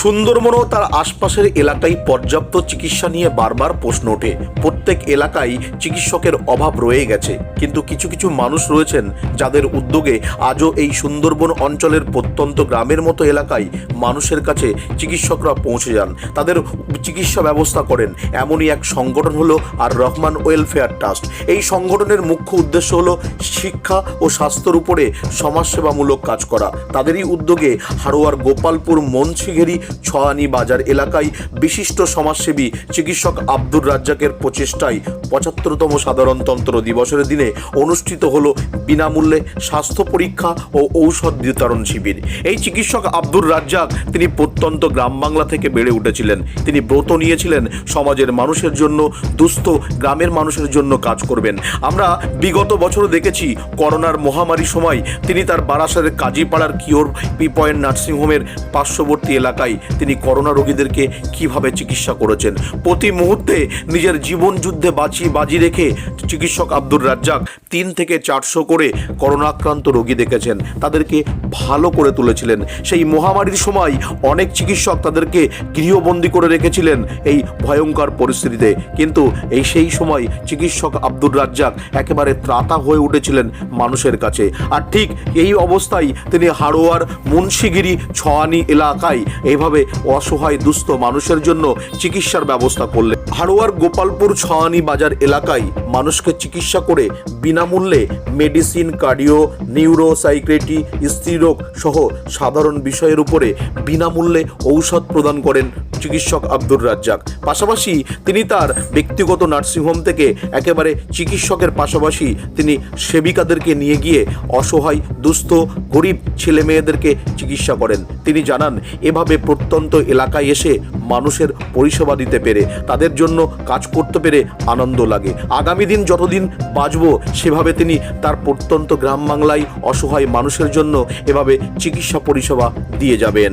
সুন্দরবন ও তার আশপাশের এলাকায় পর্যাপ্ত চিকিৎসা নিয়ে বারবার প্রশ্ন ওঠে। প্রত্যেক এলাকায় চিকিৎসকের অভাব রয়ে গেছে। কিন্তু কিছু কিছু মানুষ রয়েছেন যাদের উদ্যোগে আজও এই সুন্দরবন অঞ্চলের প্রত্যন্ত গ্রামের মতো এলাকায় মানুষের কাছে চিকিৎসকরা পৌঁছে যান। তাদের চিকিৎসা ব্যবস্থা করেন। এমনই এক সংগঠন হলো আর রহমান ওয়েলফেয়ার ট্রাস্ট। এই সংগঠনের মুখ্য উদ্দেশ্য হলো শিক্ষা ও স্বাস্থ্যের উপরে সমাজসেবামূলক কাজ করা। তাদেরই উদ্যোগে হারোয়ার গোপালপুর মনসিঘেরি ছয়ানি বাজার এলাকায় বিশিষ্ট সমাজসেবী চিকিৎসক আব্দুর রাজ্জাকের প্রচেষ্টায় পঁচাত্তরতম সাধারণতন্ত্র দিবসের দিনে অনুষ্ঠিত হল বিনামূল্যে স্বাস্থ্য পরীক্ষা ও ঔষধ বিতরণ শিবির। এই চিকিৎসক আব্দুর রাজ্জাক তিনি প্রত্যন্ত গ্রাম বাংলা থেকে বেড়ে উঠেছিলেন। তিনি ব্রত নিয়েছিলেন সমাজের মানুষের জন্য, দুস্থ গ্রামের মানুষের জন্য কাজ করবেন। আমরা বিগত বছর দেখেছি করোনার মহামারী সময় তিনি তার বারাসাতের কাজীপাড়ার কিওর পি পয়েন্ট নার্সিংহোমের পার্শ্ববর্তী এলাকায় তিনি করোনা রোগীদেরকে কীভাবে চিকিৎসা করেছেন? প্রতি মুহূর্তে নিজের জীবন যুদ্ধে বাঁচি বাজি রেখে চিকিৎসক আব্দুর রাজ্জাক তিন থেকে চারশো করে করোনাক্রান্ত রোগী দেখেছেন। তাদেরকে ভালো করে তুলেছিলেন। সেই মহামারীর সময় অনেক চিকিৎসক তাদেরকে গৃহবন্দী করে রেখেছিলেন এই ভয়ঙ্কর পরিস্থিতিতে। কিন্তু এই সেই সময় চিকিৎসক আব্দুর রাজ্জাক একেবারে ত্রাতা হয়ে উঠেছিলেন মানুষের কাছে। আর ঠিক এই অবস্থায় তিনি হাড়োয়ার মুন্সিগিরি ছয়ানি এলাকায় এইভাবে অসহায় দুস্থ মানুষের জন্য চিকিৎসার ব্যবস্থা করলেন? হাড়োয়ার গোপালপুর ছয়ানি বাজার এলাকায় মানুষকে চিকিৎসা করে বিনামূল্যে মেডিসিন, কার্ডিও নিউরো সাইক্রেটি স্ত্রীরোগ সহ সাধারণ বিষয়ের উপরে বিনামূল্যে ঔষধ প্রদান করেন চিকিৎসক আব্দুর রাজ্জাক। পাশাপাশি তিনি তার ব্যক্তিগত নার্সিংহোম থেকে একেবারে চিকিৎসকের পাশাপাশি তিনি সেবিকাদেরকে নিয়ে গিয়ে অসহায়, দুস্থ, গরিব ছেলে মেয়েদেরকে চিকিৎসা করেন। তিনি জানান, এভাবে প্রত্যন্ত এলাকায় এসে মানুষের পরিষেবা দিতে পেরে তাদের জন্য কাজ করতে পেরে আনন্দ লাগে। আগামী দিন যতদিন বাঁচব, সেভাবে তিনি তার প্রত্যন্ত গ্রাম বাংলায় অসহায় মানুষের জন্য এভাবে চিকিৎসা পরিষেবা দিয়ে যাবেন।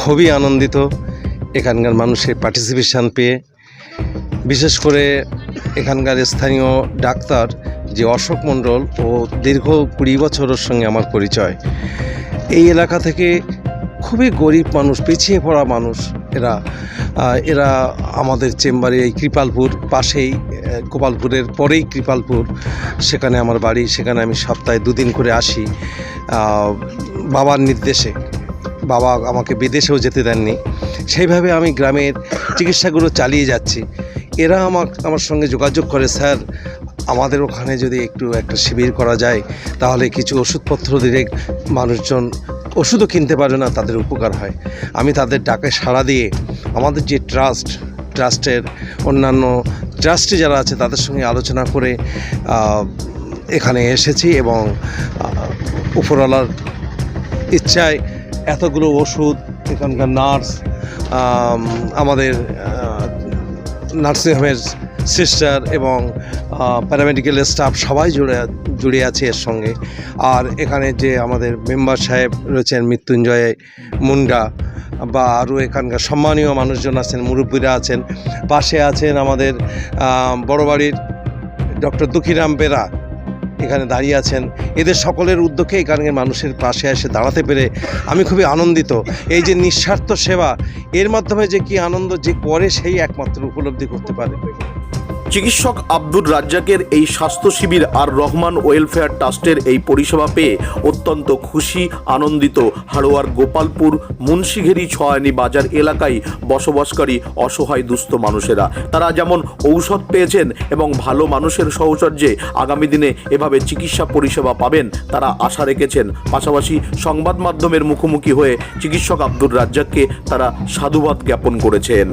খুবই আনন্দিত এখানকার মানুষের পার্টিসিপেশান পেয়ে। বিশেষ করে এখানকার স্থানীয় ডাক্তার যে অশোক মণ্ডল ও দীর্ঘ কুড়ি বছরের সঙ্গে আমার পরিচয়। এই এলাকা থেকে খুবই গরিব মানুষ, পিছিয়ে পড়া মানুষ এরা এরা আমাদের চেম্বারে এই কৃপালপুর পাশেই গোপালপুরের পরেই কৃপালপুর। সেখানে আমার বাড়ি, সেখানে আমি সপ্তাহে দুদিন করে আসি। বাবার নির্দেশে। বাবা আমাকে বিদেশেও যেতে দেননি। সেইভাবে আমি গ্রামের চিকিৎসাগুলো চালিয়ে যাচ্ছি। এরা আমার আমার সঙ্গে যোগাযোগ করে, স্যার, আমাদের ওখানে যদি একটু একটা শিবির করা যায়, তাহলে কিছু ওষুধপত্র দিলে মানুষজন ওষুধও কিনতে পারে না তাদের উপকার হয়। আমি তাদের ডাকে সাড়া দিয়ে আমাদের যে ট্রাস্ট ট্রাস্টের অন্যান্য ট্রাস্টে যারা আছে তাদের সঙ্গে আলোচনা করে এখানে এসেছি এবং উপরওয়ালার ইচ্ছায় এতগুলো ওষুধ এখানকার নার্স আম, আমাদের নার্সিংহোমের সিস্টার এবং প্যারামেডিক্যাল স্টাফ সবাই জুড়ে জুড়ে আছে এর সঙ্গে। আর এখানে যে আমাদের মেম্বার সাহেব রয়েছেন মৃত্যুঞ্জয় মুন্ডা বা আরও এখানকার সম্মানীয় মানুষজন আছেন মুরব্বীরা আছেন পাশে আছেন আমাদের আম, বড় বাড়ির ডক্টর দুঃখীরাম বেরা। এখানে দাঁড়িয়ে আছেন। এদের সকলের উদ্যোগে এখানকার মানুষের পাশে এসে দাঁড়াতে পেরে আমি খুবই আনন্দিত। এই যে নিঃস্বার্থ সেবা এর মাধ্যমে যে কি আনন্দ যে করে সেই একমাত্র উপলব্ধি করতে পারে। চিকিৎসক আব্দুর রাজ্জাকের এই স্বাস্থ্য শিবির আর রহমান ওয়েলফেয়ার ট্রাস্টের এই পরিষেবা পেয়ে অত্যন্ত খুশি, আনন্দিত। হাড়োয়ার গোপালপুর, মুন্সিঘেরি, ছয়ানি বাজার এলাকায় বসবাসকারী অসহায় দুস্থ মানুষেরা। তারা যেমন ঔষধ পেয়েছেন এবং ভালো মানুষের সহচর্যে আগামী দিনে এভাবে চিকিৎসা পরিষেবা পাবেন, তারা আশা রেখেছেন। পাশাপাশি সংবাদ মাধ্যমের মুখোমুখি হয়ে চিকিৎসক আব্দুর রাজ্জাককে তারা সাধুবাদ জ্ঞাপন করেছেন।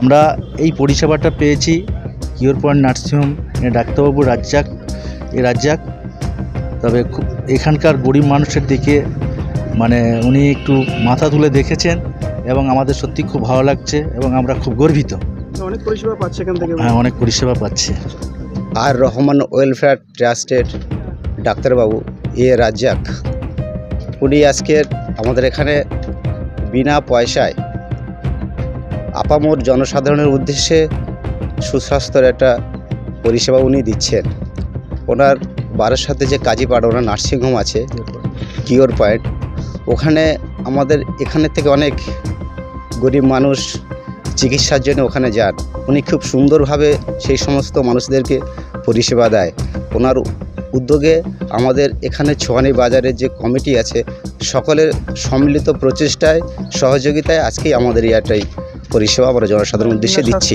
আমরা এই পরিষেবাটা পেয়েছি। কিওর পয়েন্ট নার্সিংহোম ডাক্তারবাবু রাজ্জাক এ রাজ্জাক। তবে খুব এখানকার গরিব মানুষের দিকে মানে উনি একটু মাথা তুলে দেখেছেন এবং আমাদের সত্যি খুব ভালো লাগছে এবং আমরা খুব গর্বিত। অনেক পরিষেবা পাচ্ছে এখান থেকে। হ্যাঁ অনেক পরিষেবা পাচ্ছি। আর রহমান ওয়েলফেয়ার ট্রাস্টের ডাক্তারবাবু এ রাজ্জাক। উনি আজকের আমাদের এখানে বিনা পয়সায় আপামর জনসাধারণের উদ্দেশ্যে সুস্বাস্থ্যের একটা পরিষেবা উনি দিচ্ছেন। ওনার বারের সাথে যে কাজীপাড়া ওনার নার্সিংহোম আছে, কিওর পয়েন্ট। ওখানে আমাদের এখানে থেকে অনেক গরিব মানুষ চিকিৎসার জন্য ওখানে যান। উনি খুব সুন্দরভাবে সেই সমস্ত মানুষদেরকে পরিষেবা দেয়। ওনার উদ্যোগে আমাদের এখানে ছোয়ানি বাজারের যে কমিটি আছে, সকলের সম্মিলিত প্রচেষ্টায়, সহযোগিতায় আজকেই আমাদের ইয়াটাই পরিষেবা আমরা জনসাধারণের উদ্দেশ্যে দিচ্ছি।